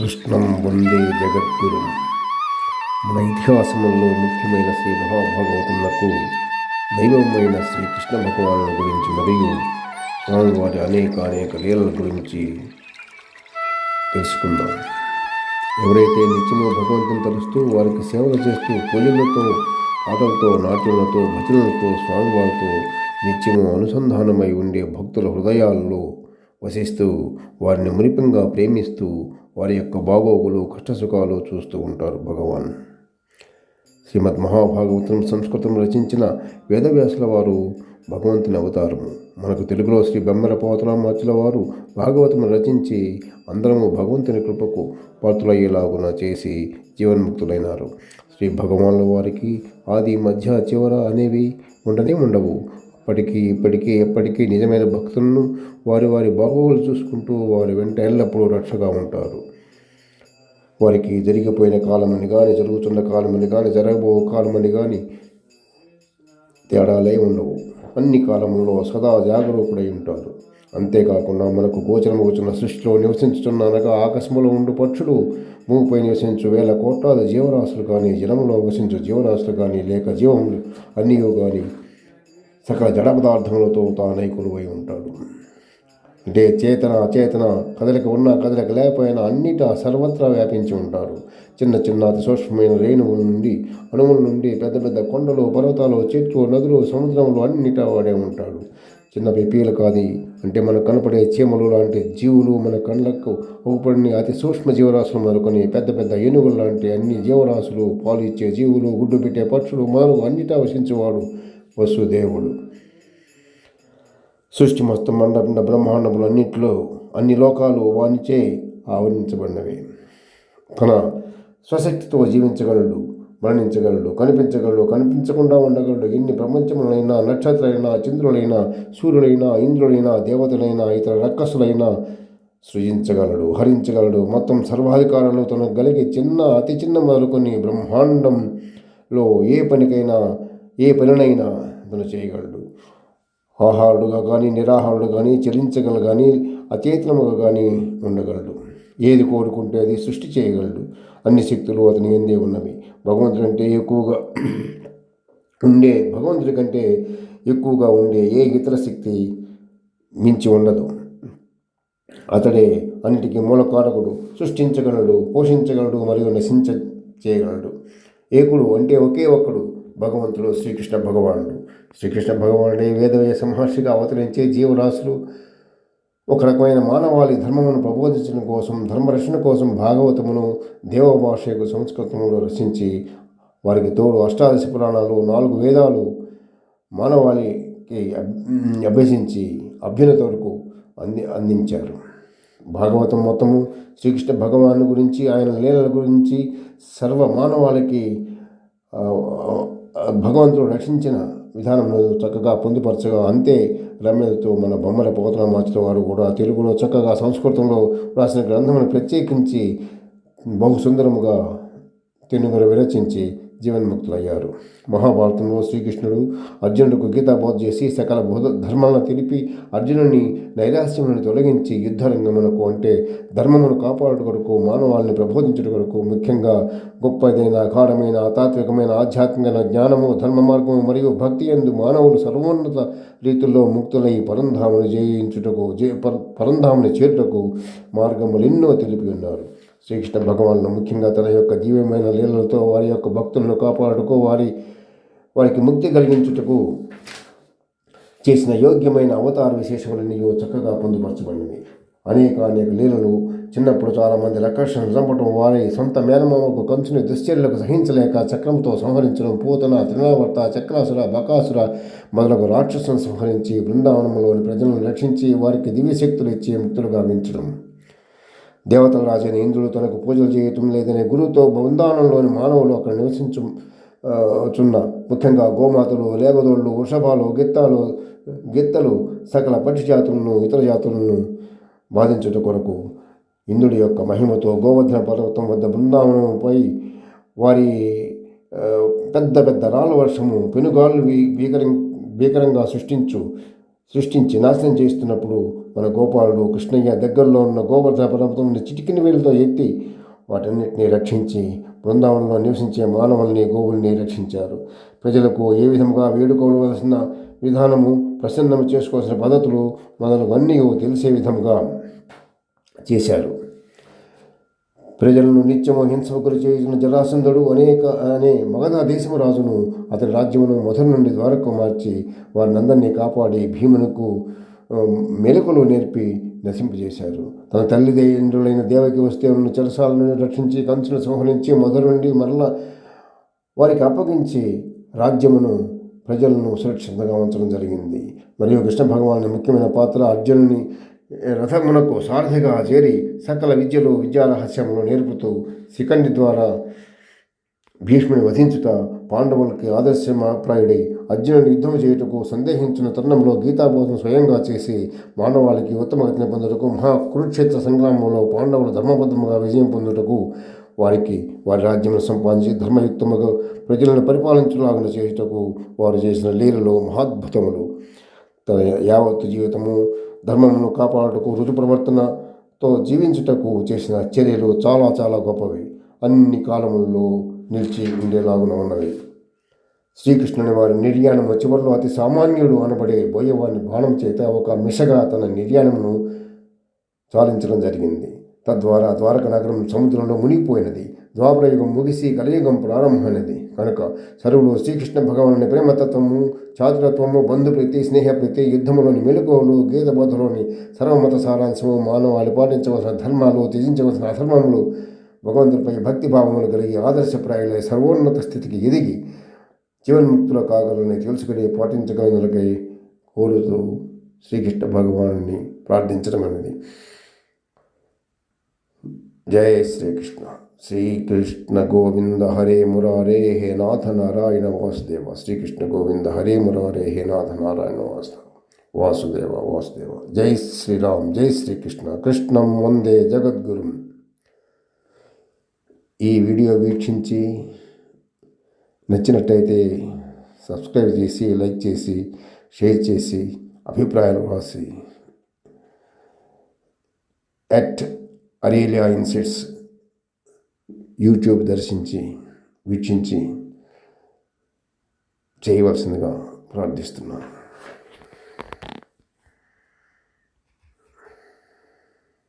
కృష్ణం వందే జగద్గురు. మన ఇతిహాసములో ముఖ్యమైన శ్రీ మహాభాగవతులకు దైవమైన శ్రీ కృష్ణ భగవాను గురించి మరియు స్వామివారి అనేక అనేక లీలల గురించి తెలుసుకుందాం. ఎవరైతే నిత్యము భగవంతుని తలుస్తూ వారికి సేవలు చేస్తూ పూజలతో పాటలతో నాట్యములతో భజనలతో స్వామివారితో నిత్యము అనుసంధానమై ఉండే భక్తుల హృదయాల్లో వసిస్తూ వారిని మునిపంగా ప్రేమిస్తూ వారి యొక్క బాగోగులు కష్టసుఖాలు చూస్తూ ఉంటారు భగవాన్. శ్రీమద్ మహాభాగవతం సంస్కృతం రచించిన వేదవ్యాసుల వారు భగవంతుని అవతారము మనకు తెలుగులో శ్రీ బెమ్మర పోతరామాచుల వారు భాగవతము రచించి అందరము భగవంతుని కృపకు పాత్రులయ్యేలాగున చేసి జీవన్ముక్తులైనారు. శ్రీ భగవానుల వారికి ఆది మధ్య చివర అనేవి ఉండనే ఉండవు. అప్పటికీ ఇప్పటికీ ఎప్పటికీ నిజమైన భక్తులను వారి వారి బాగోగులు చూసుకుంటూ వారి వెంట ఎల్లప్పుడూ రక్షగా ఉంటారు. వారికి జరిగిపోయిన కాలమని కానీ జరుగుతున్న కాలమని కానీ జరగబో కాలమని కానీ తేడాలే ఉండవు. అన్ని కాలములలో సదా జాగరూకుడై ఉంటారు. అంతేకాకుండా మనకు గోచరమవుతున్న సృష్టిలో నివసించుతున్న ఆకాశంలో ఉండు పక్షులు భూమిపై నివసించు వేల కోట్లాది జీవరాశులు కానీ జలములో నివసించు జీవరాశులు కానీ లేక జీవములు అన్నీ కానీ సకల జడ పదార్థములతో తానై కొలువై ఉంటాడు. అంటే చేతన అచేతన కదలిక ఉన్న కదలిక లేకపోయినా అన్నిటా సర్వత్రా వ్యాపించి ఉంటారు. చిన్న చిన్న అతి సూక్ష్మమైన రేణువుల నుండి అణువుల నుండి పెద్ద పెద్ద కొండలు పర్వతాలు చెట్లు నదులు సముద్రములు అన్నిటా వాడే ఉంటాడు. చిన్న పిపీలు కాది అంటే మనకు కనపడే చీమలు లాంటి జీవులు మన కళ్ళకు ఉపడిని అతి సూక్ష్మ జీవరాశులు మరొకని పెద్ద పెద్ద ఏనుగులు లాంటి అన్ని జీవరాశులు పాలు ఇచ్చే జీవులు గుడ్డు పెట్టే పక్షులు మారు అన్నిటా వసించేవాడు వసుదేవుడు. సృష్టి మొత్తం మండపండ బ్రహ్మాండములు అన్నింటిలో అన్ని లోకాలు వానిచే ఆవరించబడినవి. తన స్వశక్తితో జీవించగలడు మరణించగలడు కనిపించగలడు కనిపించకుండా ఉండగలడు. ఎన్ని ప్రపంచములైనా నక్షత్రాలైనా చంద్రులైనా సూర్యులైనా ఇంద్రులైనా దేవతలైనా ఇతర రక్కసులైనా సృజించగలడు హరించగలడు. మొత్తం సర్వాధికారాలు తనకు కలిగి చిన్న అతి చిన్న మొదలుకొని బ్రహ్మాండంలో ఏ పనికైనా ఏ పనినైనా తను చేయగలడు. ఆహారుడుగా కానీ నిరాహారుడు కానీ చెలించగల కానీ అచేతనముగా కానీ ఉండగలడు. ఏది కోరుకుంటే అది సృష్టి చేయగలడు. అన్ని శక్తులు అతని ఎందే ఉన్నవి. భగవంతుడు అంటే ఎక్కువగా ఉండే భగవంతుడి కంటే ఎక్కువగా ఉండే ఏ ఇతర శక్తి మించి ఉండదు. అతడే అన్నిటికీ మూలకారకుడు సృష్టించగలడు పోషించగలడు మరియు నశించ చేయగలడు ఏకుడు అంటే ఒకే ఒక్కడు భగవంతుడు శ్రీకృష్ణ భగవానుడు. శ్రీకృష్ణ భగవానుడే వేదవేశ మహర్షిగా అవతరించే జీవరాశులు ఒక రకమైన మానవాళి ధర్మమును ప్రబోధించడం కోసం ధర్మరక్షణ కోసం భాగవతమును దేవభాషకు సంస్కృతంలో రచించి వారికి తోడు అష్టాదశ పురాణాలు నాలుగు వేదాలు మానవాళికి అభ్యసించి అభ్యున్నత వరకు అంది అందించారు. భాగవతం మొత్తము శ్రీకృష్ణ భగవాను గురించి ఆయన లీలల గురించి సర్వ మానవాళికి భగవంతుడు రక్షించిన విధానంలో చక్కగా పొందుపరచగా అంతే రమ్యతో మన బొమ్మల పోతన మార్చిన వారు కూడా తెలుగులో చక్కగా సంస్కృతంలో రాసిన గ్రంథమును ప్రత్యేకించి బహు సుందరముగా తెలుగులో విరచించి జీవన్ముక్తులయ్యారు. మహాభారతంలో శ్రీకృష్ణుడు అర్జునుడికి గీతాబోధ చేసి సకల బోధ ధర్మాలను తెలిపి అర్జునుని నైరాశ్యములను తొలగించి యుద్ధరంగమునకు అంటే ధర్మమును కాపాడు కొరకు మానవాళిని ప్రబోధించడం కొరకు ముఖ్యంగా గొప్పదైన అఖాడమైన తాత్వికమైన ఆధ్యాత్మిక జ్ఞానము ధర్మ మార్గము మరియు భక్తి ఎందు మానవుడు సర్వోన్నత రీతుల్లో ముక్తులై పరంధామును జయించుటకు పరంధాముని చేరుటకు మార్గములు ఎన్నో తెలిపి ఉన్నారు. శ్రీకృష్ణ భగవాను ముఖ్యంగా తన యొక్క దివ్యమైన లీలలతో వారి యొక్క భక్తులను కాపాడుకో వారి వారికి ముక్తి కలిగించుటకు చేసిన యోగ్యమైన అవతార విశేషములన్నీ చక్కగా పొందుపరచబడినవి. అనేక అనేక లీలలు చిన్నప్పుడు చాలామంది రకర్షణ చంపటం వారి సొంత మేనమామకు కంచుని దుశ్చర్యలకు సహించలేక చక్రంతో సంహరించడం పూతన త్రినావర్త చక్రాసుర బకాసుర మొదలగు రాక్షసులను సంహరించి బృందావనంలోని ప్రజలను రక్షించి వారికి దివ్యశక్తులు ఇచ్చి ముక్తులుగా మించడం దేవతల రాజైన ఇంద్రుడు తనకు పూజలు చేయటం లేదనే గురువుతో బృందానంలోని మానవులు అక్కడ నివసించు చున్న. ముఖ్యంగా గోమాతలు లేగదోళ్ళు వృషభాలు గిత్తాలు గిత్తలు సకల పక్షి జాతులను ఇతర జాతులను బాధించుట కొరకు ఇంద్రుడి యొక్క మహిమతో గోవర్ధన పర్వతం వద్ద బృందావనంపై వారి పెద్ద పెద్ద రాళ్ళ వర్షము పెనుగాళ్ళు భీకరం భీకరంగా సృష్టించు సృష్టించి నాశనం చేస్తున్నప్పుడు మన గోపాలుడు కృష్ణయ్య దగ్గరలో ఉన్న గోవర్ధన పర్వతం చిటికిన వేలుతో ఎత్తి వాటన్నిటిని రక్షించి బృందావనంలో నివసించే మానవుల్ని గోవుల్ని రక్షించారు. ప్రజలకు ఏ విధంగా వేడుకోవలసిన విధానము ప్రసన్నం చేసుకోవాల్సిన పద్ధతులు మొదలవన్నీ తెలిసే విధంగా చేశారు. ప్రజలను నిత్యము హింసకు గురి చేసిన జరాసంధుడు అనేక అనే మగధ దేశము రాజును అతని రాజ్యమును మొదటి నుండి ద్వారకు మార్చి వారినందరినీ కాపాడి భీమునకు మెలకులు నేర్పి నశింపజేశారు. తన తల్లిదండ్రులైన దేవకి వస్తే ఉన్న చెరసాలను రక్షించి కంచును సంహరించి మొదటి నుండి మరల వారికి అప్పగించి రాజ్యమును ప్రజలను సురక్షితంగా ఉంచడం జరిగింది. మరియు కృష్ణ భగవాను ముఖ్యమైన పాత్ర అర్జునుని రథమునకు సారథిగా చేరి సకల విద్యలు విద్యారహస్యములు నేర్పుతూ శిఖండి ద్వారా భీష్ముని వధించుట పాండవులకి ఆదర్శమాప్రాయుడై అర్జునుని యుద్ధం చేయుటకు సందేహించిన తరుణంలో గీతాబోధన స్వయంగా చేసి మానవాళికి ఉత్తమ గతిని పొందుటకు మహా కురుక్షేత్ర సంగ్రామంలో పాండవులు ధర్మబద్ధముగా విజయం పొందుటకు వారికి వారి రాజ్యమును సంపాదించి ధర్మయుక్తముగా ప్రజలను పరిపాలించలాగిన చేయుటకు వారు చేసిన లీలలో మహాద్భుతములు. తన యావత్తు జీవితము ధర్మమును కాపాడుటకు రుజు ప్రవర్తనతో జీవించుటకు చేసిన చర్యలు చాలా చాలా గొప్పవి. అన్ని కాలములలో నిలిచి ఉండేలాగున ఉన్నవి శ్రీకృష్ణుని వారి నిర్యాణము చివరిలో అతి సామాన్యుడు అనబడే బోయవారిని బాణం చేత ఒక మిషగా తన నిర్యాణమును చాలించడం జరిగింది. తద్వారా ద్వారక నగరం సముద్రంలో మునిగిపోయినది. ద్వాపరయుగం ముగిసి కలియుగం ప్రారంభమైనది. కనుక సర్వులు శ్రీకృష్ణ భగవానుని ప్రేమతత్వము చాతురత్వము బంధుప్రీతి స్నేహప్రీతి యుద్ధములోని మెలకువలు గీతబోధలోని సర్వమత సారాంశము మానవాళి పాటించవలసిన ధర్మాలు త్యజించవలసిన అధర్మములు భగవంతునిపై భక్తిభావములు కలిగి ఆదర్శప్రాయులై సర్వోన్నత స్థితికి ఎదిగి జీవన్ముక్తుల కాగలని తెలుసుకుని పాటించగలకై కోరుతూ శ్రీకృష్ణ భగవాను ప్రార్థించడం అనేది. జయ శ్రీకృష్ణ. శ్రీకృష్ణ గోవింద హరే మురారే హే నాథ నారాయణ వాసుదేవ. శ్రీకృష్ణ గోవింద హరే మురారే హే నాథ నారాయణ వాసుదేవ. వాసుదేవ వాసుదేవ. జై శ్రీరామ్ జై శ్రీకృష్ణ. కృష్ణం వందే జగద్గురుం. ఈ వీడియో వీక్షించి నచ్చినట్టయితే సబ్స్క్రైబ్ చేసి లైక్ చేసి షేర్ చేసి అభిప్రాయాలు రాసి. ఎట్ అరేలియా ఇన్సెట్స్ యూట్యూబ్ దర్శించి వీక్షించి చేయవలసిందిగా ప్రార్థిస్తున్నాను.